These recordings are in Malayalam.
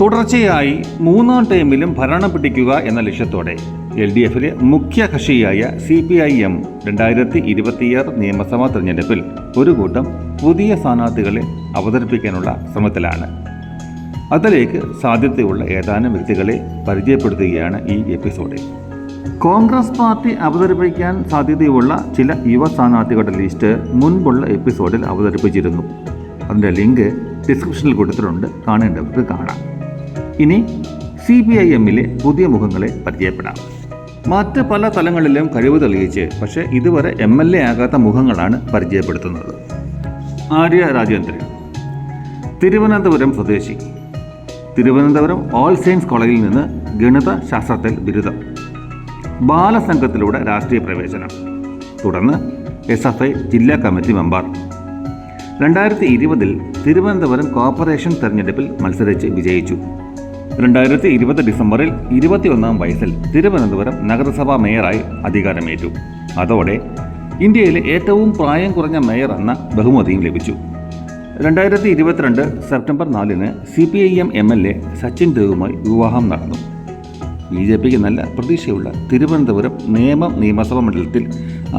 തുടർച്ചയായി മൂന്നാം ടൈമിലും ഭരണം പിടിക്കുക എന്ന ലക്ഷ്യത്തോടെ എൽ ഡി എഫിലെ മുഖ്യ കക്ഷിയായ സി പി ഐ എം രണ്ടായിരത്തി ഇരുപത്തിയാറ് നിയമസഭാ തെരഞ്ഞെടുപ്പിൽ ഒരു കൂട്ടം പുതിയ സ്ഥാനാർത്ഥികളെ അവതരിപ്പിക്കാനുള്ള ശ്രമത്തിലാണ്. അതിലേക്ക് സാധ്യതയുള്ള ഏതാനും വ്യക്തികളെ പരിചയപ്പെടുത്തുകയാണ് ഈ എപ്പിസോഡിൽ കോൺഗ്രസ് പാർട്ടി അവതരിപ്പിക്കാൻ സാധ്യതയുള്ള ചില യുവ സ്ഥാനാർത്ഥികളുടെ ലിസ്റ്റ് മുൻപുള്ള എപ്പിസോഡിൽ അവതരിപ്പിച്ചിരുന്നു. അതിന്റെ ലിങ്ക് ഡിസ്ക്രിപ്ഷനിൽ കൊടുത്തിട്ടുണ്ട്. കാണേണ്ടവർക്ക് കാണാം. ഇനി സി പി ഐ എമ്മിലെ പുതിയ മുഖങ്ങളെ പരിചയപ്പെടാം. മറ്റ് പല തലങ്ങളിലും കഴിവ് തെളിയിച്ച് പക്ഷേ ഇതുവരെ എം എൽ എ ആകാത്ത മുഖങ്ങളാണ് പരിചയപ്പെടുത്തുന്നത്. ആര്യ രാജേന്ദ്രൻ. തിരുവനന്തപുരം സ്വദേശി. തിരുവനന്തപുരം ഓൾ സയൻസ് കോളേജിൽ നിന്ന് ഗണിത ശാസ്ത്രത്തിൽ ബിരുദം. ബാലസംഘത്തിലൂടെ രാഷ്ട്രീയ പ്രവേശനം. തുടർന്ന് എസ് എഫ് ഐ ജില്ലാ കമ്മിറ്റി മെമ്പർ. രണ്ടായിരത്തി ഇരുപതിൽ തിരുവനന്തപുരം കോർപ്പറേഷൻ തെരഞ്ഞെടുപ്പിൽ മത്സരിച്ച് വിജയിച്ചു. രണ്ടായിരത്തി ഇരുപത് ഡിസംബറിൽ ഇരുപത്തിയൊന്നാം വയസ്സിൽ തിരുവനന്തപുരം നഗരസഭാ മേയറായി അധികാരമേറ്റു. അതോടെ ഇന്ത്യയിലെ ഏറ്റവും പ്രായം കുറഞ്ഞ മേയർ എന്ന ബഹുമതിയും ലഭിച്ചു. രണ്ടായിരത്തി ഇരുപത്തിരണ്ട് സെപ്റ്റംബർ നാലിന് C P I M M L A Sachin ദേവുമായി വിവാഹം നടന്നു. ബി ജെ പിക്ക് നല്ല പ്രതീക്ഷയുള്ള തിരുവനന്തപുരം നേമം നിയമസഭാ മണ്ഡലത്തിൽ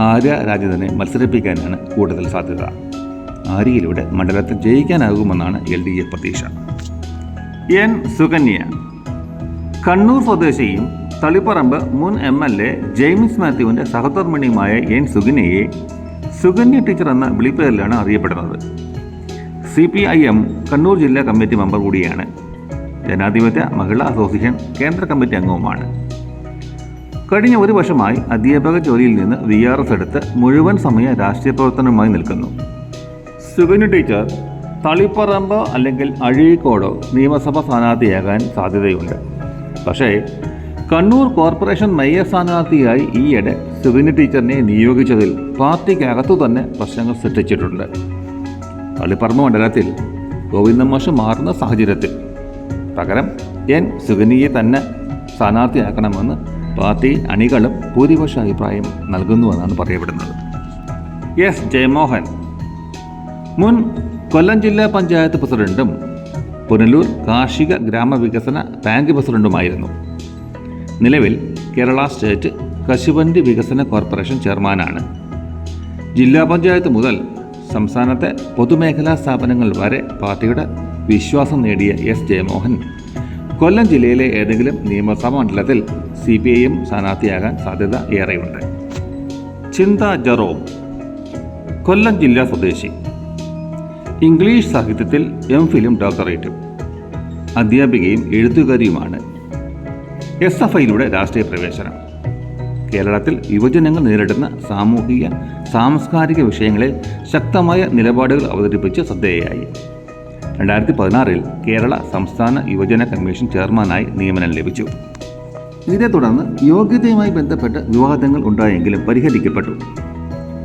ആര്യ രാജേന്ദ്രനെ മത്സരിപ്പിക്കാനാണ് കൂടുതൽ സാധ്യത. ആര്യയിലൂടെ മണ്ഡലത്തിൽ ജയിക്കാനാകുമെന്നാണ് എൽ ഡി എഫ് പ്രതീക്ഷ. എൻ സുകന്യ. കണ്ണൂർ സ്വദേശിയും തളിപ്പറമ്പ് മുൻ എം എൽ എ ജെയിംസ് മാത്യുവിന്റെ സഹധർമ്മിണിയുമായ എൻ സുകന്യയെ സുകന്യ ടീച്ചർ എന്ന വിളിപ്പേരിലാണ് അറിയപ്പെടുന്നത്. C P I M Kannur ജില്ലാ കമ്മിറ്റി മെമ്പർ കൂടിയാണ്. ജനാധിപത്യ മഹിളാ അസോസിയേഷൻ കേന്ദ്ര കമ്മിറ്റി അംഗവുമാണ്. കഴിഞ്ഞ ഒരു വർഷമായി അധ്യാപക ജോലിയിൽ നിന്ന് വി ആർ എസ് എടുത്ത് മുഴുവൻ സമയ രാഷ്ട്രീയ പ്രവർത്തനവുമായി നിൽക്കുന്നു. സുകന്യ ടീച്ചർ തളിപ്പറമ്പ് അല്ലെങ്കിൽ അഴീക്കോടോ നിയമസഭ സ്ഥാനാർത്ഥിയാകാൻ സാധ്യതയുണ്ട്. പക്ഷേ കണ്ണൂർ കോർപ്പറേഷൻ മേയർ സ്ഥാനാർത്ഥിയായി ഈയിടെ സുവിനി ടീച്ചറിനെ നിയോഗിച്ചതിൽ പാർട്ടിക്കകത്തു തന്നെ പ്രശ്നങ്ങൾ സൃഷ്ടിച്ചിട്ടുണ്ട്. തളിപ്പറമ്പ് മണ്ഡലത്തിൽ ഗോവിന്ദ മാഷ് മാറുന്ന സാഹചര്യത്തിൽ. പകരം എൻ സുഗനിയെ തന്നെ സ്ഥാനാർത്ഥിയാക്കണമെന്ന് പാർട്ടി അണികളും ഭൂരിപക്ഷ അഭിപ്രായം നൽകുന്നുവെന്നാണ് പറയപ്പെടുന്നത്. എസ് ജയമോഹൻ മുൻ കൊല്ലം ജില്ലാ പഞ്ചായത്ത് പ്രസിഡന്റും പുനലൂർ കാർഷിക ഗ്രാമവികസന ബാങ്ക് പ്രസിഡന്റുമായിരുന്നു. നിലവിൽ കേരള സ്റ്റേറ്റ് കശുവണ്ടി വികസന കോർപ്പറേഷൻ ചെയർമാനാണ്. ജില്ലാ പഞ്ചായത്ത് മുതൽ സംസ്ഥാനത്തെ പൊതുമേഖലാ സ്ഥാപനങ്ങൾ വരെ പാർട്ടിയുടെ വിശ്വാസം നേടിയ എസ് ജയമോഹൻ കൊല്ലം ജില്ലയിലെ ഏതെങ്കിലും നിയമസഭാ മണ്ഡലത്തിൽ സി പി ഐ എം സ്ഥാനാർത്ഥിയാകാൻ സാധ്യത ഏറെയുണ്ട്. ചിന്ത ജറോം കൊല്ലം ജില്ലാ സ്വദേശി ഇംഗ്ലീഷ് സാഹിത്യത്തിൽ എം ഫിലും ഡോക്ടറേറ്റും അധ്യാപികയും എഴുത്തുകാരിയുമാണ് എസ് എഫ് ഐയിലൂടെ രാഷ്ട്രീയ പ്രവേശനം. കേരളത്തിൽ യുവജനങ്ങൾ നേരിടുന്ന സാമൂഹിക സാംസ്കാരിക വിഷയങ്ങളിൽ ശക്തമായ നിലപാടുകൾ അവതരിപ്പിച്ച് ശ്രദ്ധേയായി രണ്ടായിരത്തി പതിനാറിൽ കേരള സംസ്ഥാന യുവജന കമ്മീഷൻ ചെയർമാനായി നിയമനം ലഭിച്ചു. ഇതേ തുടർന്ന് യോഗ്യതയുമായി ബന്ധപ്പെട്ട് വിവാദങ്ങൾ ഉണ്ടായെങ്കിലും പരിഹരിക്കപ്പെട്ടു.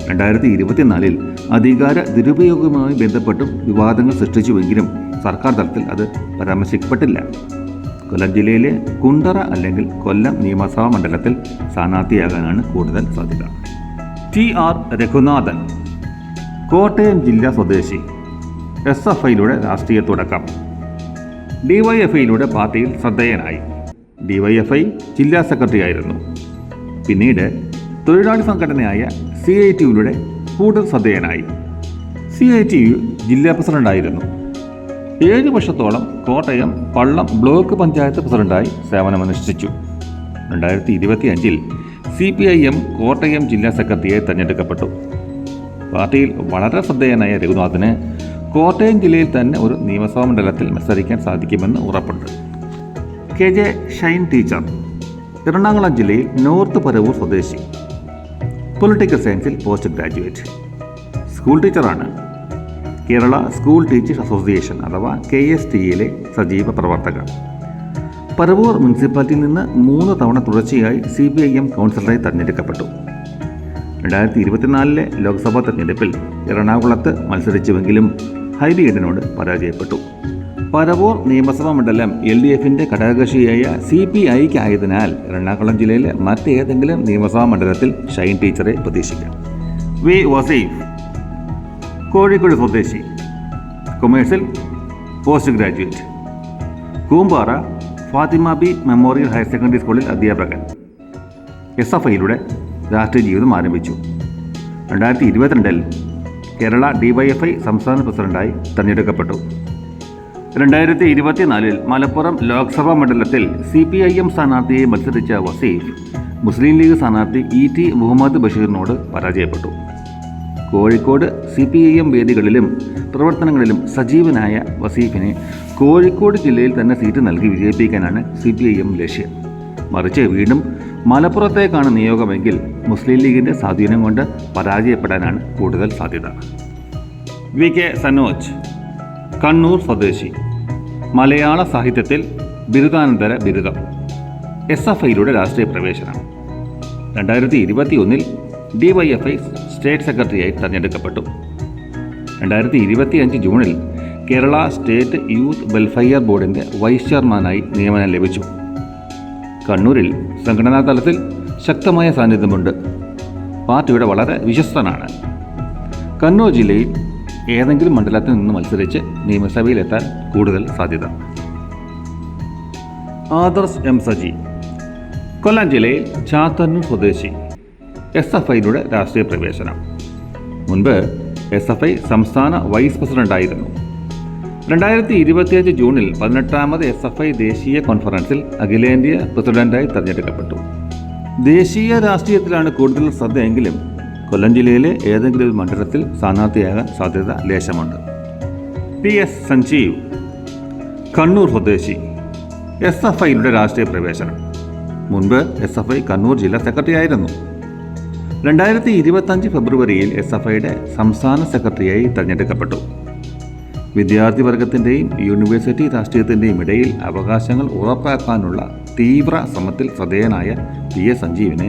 രണ്ടായിരത്തി ഇരുപത്തിനാലിൽ അധികാര ദുരുപയോഗവുമായി ബന്ധപ്പെട്ടും വിവാദങ്ങൾ സൃഷ്ടിച്ചുവെങ്കിലും സർക്കാർ തലത്തിൽ അത് പരാമർശിക്കപ്പെട്ടില്ല. കൊല്ലം ജില്ലയിലെ കുണ്ടറ അല്ലെങ്കിൽ കൊല്ലം നിയമസഭാ മണ്ഡലത്തിൽ സ്ഥാനാർത്ഥിയാകാനാണ് കൂടുതൽ സാധ്യത. ടി ആർ രഘുനാഥൻ കോട്ടയം ജില്ലാ സ്വദേശി എസ് എഫ് ഐയിലൂടെ രാഷ്ട്രീയ തുടക്കം. ഡിവൈഎഫ്ഐയിലൂടെ പാർട്ടിയിൽ ശ്രദ്ധേയനായി. ഡിവൈഎഫ്ഐ ജില്ലാ സെക്രട്ടറി ആയിരുന്നു പിന്നീട് തൊഴിലാളി സംഘടനയായ സി ഐ ടിയിലൂടെ കൂടുതൽ ശ്രദ്ധേയനായി. സി ഐ ടി യു ജില്ലാ പ്രസിഡന്റായിരുന്നു. ഏഴ് വർഷത്തോളം കോട്ടയം പള്ളം ബ്ലോക്ക് പഞ്ചായത്ത് പ്രസിഡന്റായി സേവനമനുഷ്ഠിച്ചു. രണ്ടായിരത്തി ഇരുപത്തി അഞ്ചിൽ C P I M Kottayam ജില്ലാ സെക്രട്ടറിയായി തെരഞ്ഞെടുക്കപ്പെട്ടു. പാർട്ടിയിൽ വളരെ ശ്രദ്ധേയനായ രഘുനാഥിന് കോട്ടയം ജില്ലയിൽ തന്നെ ഒരു നിയമസഭാ മണ്ഡലത്തിൽ മത്സരിക്കാൻ സാധിക്കുമെന്ന് ഉറപ്പുണ്ട്. K J Shine teacher Ernakulam ജില്ലയിൽ നോർത്ത് പരവൂർ സ്വദേശി. പൊളിറ്റിക്കൽ സയൻസിൽ പോസ്റ്റ് ഗ്രാജുവേറ്റ് സ്കൂൾ ടീച്ചറാണ് കേരള സ്കൂൾ ടീച്ചേഴ്സ് അസോസിയേഷൻ അഥവാ കെ എസ് ടി ടിയിലെ സജീവ പ്രവർത്തക പരവൂർ മുനിസിപ്പാലിറ്റിയിൽ നിന്ന് മൂന്ന് തവണ തുടർച്ചയായി സി പി ഐ എം കൗൺസിലറായി തെരഞ്ഞെടുക്കപ്പെട്ടു. രണ്ടായിരത്തി ഇരുപത്തിനാലിലെ ലോക്സഭാ തെരഞ്ഞെടുപ്പിൽ എറണാകുളത്ത് മത്സരിച്ചുവെങ്കിലും ഹൈബിഗഡിനോട് പരാജയപ്പെട്ടു. പരവൂർ നിയമസഭാ മണ്ഡലം എൽ ഡി എഫിന്റെ ഘടകകക്ഷിയായ സി പി ഐക്ക് ആയതിനാൽ എറണാകുളം ജില്ലയിലെ മറ്റേതെങ്കിലും നിയമസഭാ മണ്ഡലത്തിൽ ഷൈൻ ടീച്ചറെ പ്രതീക്ഷിക്കാം. വി വസീഫ് കോഴിക്കോട് സ്വദേശി കൊമേഴ്സിൽ post graduate. Koombara Fathima B memorial higher secondary സ്കൂളിൽ അധ്യാപകൻ. എസ് എഫ് ഐയിലൂടെ രാഷ്ട്രീയ ജീവിതം ആരംഭിച്ചു. രണ്ടായിരത്തി ഇരുപത്തിരണ്ടിൽ കേരള ഡിവൈഎഫ്ഐ സംസ്ഥാന പ്രസിഡന്റായി തെരഞ്ഞെടുക്കപ്പെട്ടു. രണ്ടായിരത്തി ഇരുപത്തിനാലിൽ മലപ്പുറം ലോക്സഭാ മണ്ഡലത്തിൽ സി പി ഐ എം സ്ഥാനാർത്ഥിയെ മത്സരിച്ച വസീഫ് മുസ്ലിം ലീഗ് സ്ഥാനാർത്ഥി ഇ ടി മുഹമ്മദ് ബഷീറിനോട് പരാജയപ്പെട്ടു. Kozhikode C P I M വേദികളിലും പ്രവർത്തനങ്ങളിലും സജീവനായ വസീഫിനെ കോഴിക്കോട് ജില്ലയിൽ തന്നെ സീറ്റ് നൽകി വിജയിപ്പിക്കാനാണ് സി പി ഐ എം ലക്ഷ്യം. മറിച്ച് വീണ്ടും മലപ്പുറത്തേക്കാണ് നിയോഗമെങ്കിൽ മുസ്ലിം ലീഗിന്റെ സ്വാധീനം കൊണ്ട് പരാജയപ്പെടാനാണ് കൂടുതൽ സാധ്യത. വി കെ സനോജ് കണ്ണൂർ സ്വദേശി. മലയാള സാഹിത്യത്തിൽ ബിരുദാനന്തര ബിരുദം. എസ് എഫ് ഐയിലൂടെ രാഷ്ട്രീയ പ്രവേശനം. രണ്ടായിരത്തി ഇരുപത്തി ഒന്നിൽ D Y F I state സെക്രട്ടറിയായി തെരഞ്ഞെടുക്കപ്പെട്ടു. രണ്ടായിരത്തി ഇരുപത്തിയഞ്ച് ജൂണിൽ കേരള സ്റ്റേറ്റ് യൂത്ത് വെൽഫെയർ ബോർഡിന്റെ വൈസ് ചെയർമാനായി നിയമനം ലഭിച്ചു. കണ്ണൂരിൽ സംഘടനാ തലത്തിൽ ശക്തമായ സാന്നിധ്യമുണ്ട്. പാർട്ടിയുടെ വളരെ വിശ്വസ്തനാണ്. കണ്ണൂർ ജില്ലയിൽ ഏതെങ്കിലും മണ്ഡലത്തിൽ നിന്ന് മത്സരിച്ച് നിയമസഭയിലെത്താൻ കൂടുതൽ സാധ്യത. ആദർശ് എം സജി. കൊല്ലം ജില്ലയിൽ ചാത്തന്നൂർ സ്വദേശി. എസ് എഫ് ഐയിലൂടെ രാഷ്ട്രീയ പ്രവേശനം. മുൻപ് എസ് എഫ് ഐ സംസ്ഥാന വൈസ് പ്രസിഡന്റായിരുന്നു. രണ്ടായിരത്തി ഇരുപത്തിയഞ്ച് ജൂണിൽ പതിനെട്ടാമത് എസ് എഫ് ഐ ദേശീയ കോൺഫറൻസിൽ അഖിലേന്ത്യാ പ്രസിഡന്റായി തെരഞ്ഞെടുക്കപ്പെട്ടു. ദേശീയ രാഷ്ട്രീയത്തിലാണ് കൂടുതൽ ശ്രദ്ധയെങ്കിലും കൊല്ലം ജില്ലയിലെ ഏതെങ്കിലും ഒരു മണ്ഡലത്തിൽ സ്ഥാനാർത്ഥിയാകാൻ സാധ്യത ലേശമുണ്ട്. പി എസ് സഞ്ജീവ് കണ്ണൂർ സ്വദേശി എസ് എഫ് ഐയുടെ രാഷ്ട്രീയ പ്രവേശനം. മുൻപ് എസ് എഫ് ഐ കണ്ണൂർ ജില്ലാ സെക്രട്ടറി ആയിരുന്നു രണ്ടായിരത്തി ഇരുപത്തഞ്ച് ഫെബ്രുവരിയിൽ എസ് എഫ് ഐയുടെ സംസ്ഥാന സെക്രട്ടറിയായി തെരഞ്ഞെടുക്കപ്പെട്ടു. വിദ്യാർത്ഥി വർഗത്തിന്റെയും യൂണിവേഴ്സിറ്റി രാഷ്ട്രീയത്തിന്റെയും ഇടയിൽ അവകാശങ്ങൾ ഉറപ്പാക്കാനുള്ള തീവ്ര ശ്രമത്തിൽ ശ്രദ്ധേയനായ പി എസ് സഞ്ജീവിന്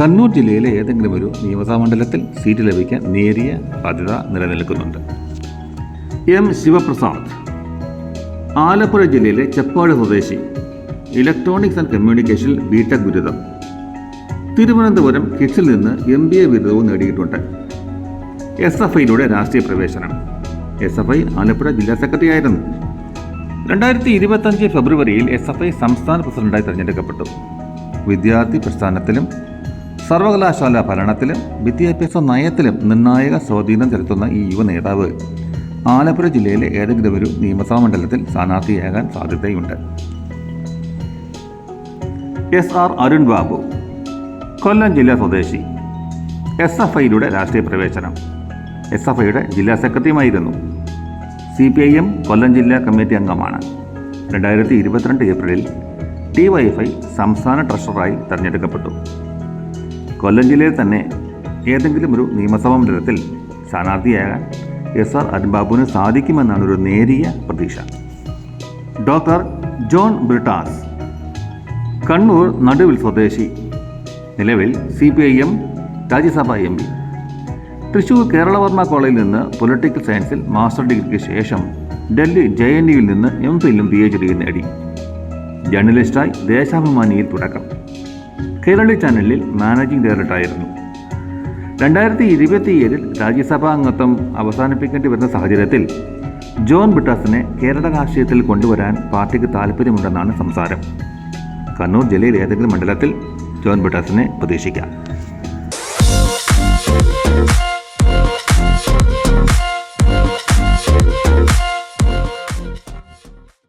കണ്ണൂർ ജില്ലയിലെ ഏതെങ്കിലും ഒരു നിയമസഭാ മണ്ഡലത്തിൽ സീറ്റ് ലഭിക്കാൻ നേരിയ സാധ്യത നിലനിൽക്കുന്നുണ്ട്. എം. ശിവപ്രസാദ് ആലപ്പുഴ ജില്ലയിലെ ചെപ്പാട് സ്വദേശി ഇലക്ട്രോണിക്സ് ആൻഡ് കമ്മ്യൂണിക്കേഷനിൽ ബിടെക് ബിരുദം. തിരുവനന്തപുരം കിഡ്സിൽ നിന്ന് എം. ബി. എ. ബിരുദവും നേടിയിട്ടുണ്ട്. എസ് എഫ് ഐയിലൂടെ രാഷ്ട്രീയ പ്രവേശനം. എസ് എഫ് ഐ ആലപ്പുഴ ജില്ലാ സെക്രട്ടറി ആയിരുന്നു. രണ്ടായിരത്തി ഇരുപത്തഞ്ച് ഫെബ്രുവരിയിൽ എസ് എഫ് ഐ സംസ്ഥാന പ്രസിഡന്റായി തെരഞ്ഞെടുക്കപ്പെട്ടു. വിദ്യാർത്ഥി പ്രസ്ഥാനത്തിലും സർവകലാശാല ഭരണത്തിലും വിദ്യാഭ്യാസ നയത്തിലും നിർണായക സ്വാധീനം ചെലുത്തുന്ന ഈ യുവ നേതാവ്. ആലപ്പുഴ ജില്ലയിലെ ഏതെങ്കിലും ഒരു നിയമസഭാ മണ്ഡലത്തിൽ സ്ഥാനാർത്ഥിയാകാൻ സാധ്യതയുണ്ട്. എസ് ആർ അരുൺ ബാബു കൊല്ലം ജില്ലാ സ്വദേശി. എസ് എഫ് ഐയിലൂടെ രാഷ്ട്രീയ പ്രവേശനം. എസ് എഫ് ഐയുടെ ജില്ലാ സെക്രട്ടറിയുമായിരുന്നു. C P I M Kollam ജില്ലാ കമ്മിറ്റി അംഗമാണ്. രണ്ടായിരത്തി ഇരുപത്തിരണ്ട് ഏപ്രിലിൽ ഡി വൈഫ് ഐ സംസ്ഥാന ട്രഷററായി തെരഞ്ഞെടുക്കപ്പെട്ടു. കൊല്ലം ജില്ലയിൽ തന്നെ ഏതെങ്കിലും ഒരു നിയമസഭാ മണ്ഡലത്തിൽ സ്ഥാനാർത്ഥിയാകാൻ എസ് ആർ അരുൺബാബുവിന് സാധിക്കുമെന്നാണ് ഒരു നേരിയ പ്രതീക്ഷ. ഡോക്ടർ ജോൺ ബ്രിട്ടാസ് കണ്ണൂർ നടുവിൽ സ്വദേശി നിലവിൽ C P I M Rajya Sabha M P. Thrissur Keralavarma കോളേജിൽ നിന്ന് പൊളിറ്റിക്കൽ സയൻസിൽ മാസ്റ്റർ ഡിഗ്രിക്ക് ശേഷം ഡൽഹി ജെ എൻ യുവിൽ നിന്ന് എം ഫിലും പി എച്ച് ഡിയും. നേടി ജേർണലിസ്റ്റായി ദേശാഭിമാനിയിൽ തുടക്കം. കേരളി ചാനലിൽ മാനേജിംഗ് ഡയറക്ടറായിരുന്നു. രണ്ടായിരത്തി ഇരുപത്തിയേഴിൽ രാജ്യസഭാ അംഗത്വം അവസാനിപ്പിക്കേണ്ടി വരുന്ന സാഹചര്യത്തിൽ ജോൺ ബിട്ടാസിനെ കേരള രാഷ്ട്രീയത്തിൽ കൊണ്ടുവരാൻ പാർട്ടിക്ക് താല്പര്യമുണ്ടെന്നാണ് സംസാരം. കണ്ണൂർ ജില്ലയിൽ ഏതെങ്കിലും മണ്ഡലത്തിൽ ജോൺ ബിട്ടാസിനെ പ്രതീക്ഷിക്കാം.